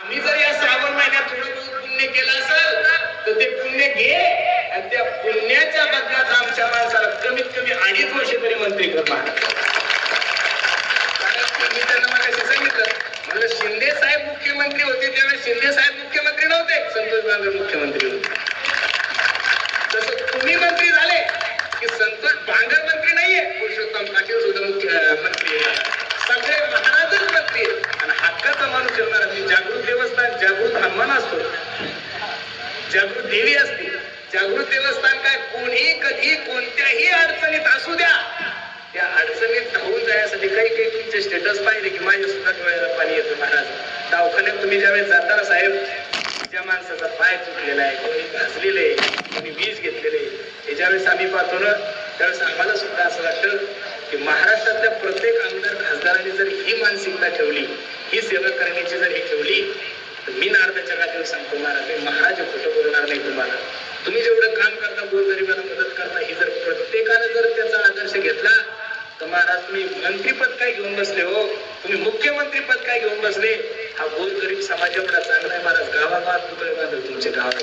आम्ही जर या श्रावण महिन्यात थोडं बहुत पुण्य केलं असेल तर ते पुण्य घे आणि त्या पुण्याच्या बदल्यात आमच्या माणसाला कमीत कमी अडीच वर्ष तरी मंत्री कर मी त्यांना मगाशी सांगितलं म्हणलं शिंदे साहेब मुख्यमंत्री होते त्यावेळेस शिंदे साहेब मुख्यमंत्री नव्हते संतोष बांगर मुख्यमंत्री होते तसं तुम्ही मंत्री झाले की संतोष बांगर मंत्री नाहीये पुरुषोत्तम पाटील सुद्धा मुख्य अं, मंत्री आहे. सगळे महाराजच मंत्री आहेत. आणि हक्काचा माणूस ठेवणार मी जागृत देवस्थान जागृत हनुमान असतो जागृत देवी असते. जागृत देवस्थान काय? कोणी कधी कोणत्याही अडचणीत असू द्या. त्या अडचणीत धावून जाण्यासाठी काही काही तुमचे स्टेटस पाहिले की माझ्या सुद्धा डोळ्याला पाणी येतं महाराज. दवाखान्यात तुम्ही ज्यावेळेस जाताना साहेब ज्या माणसाचा पाय चुकलेला आहे कोणी घासलेले कोणी वीज घेतलेले हे ज्यावेळेस आम्ही पाहतो ना त्यावेळेस आम्हाला सुद्धा असं वाटतं की महाराष्ट्रातल्या प्रत्येक आमदार खासदारांनी जर ही मानसिकता ठेवली ही सेवा करण्याची जर हे ठेवली तर मी नारदाच्या गाठीवर सांगतो महाराज महाराज महाराज तुम्ही मंत्रीपद काय घेऊन बसले हो? तुम्ही मुख्यमंत्री पद काय घेऊन बसले? हा गोरगरीब समाज एवढा चांगला आहे महाराज. गावागावात पुतळे बांधव तुमचे गावात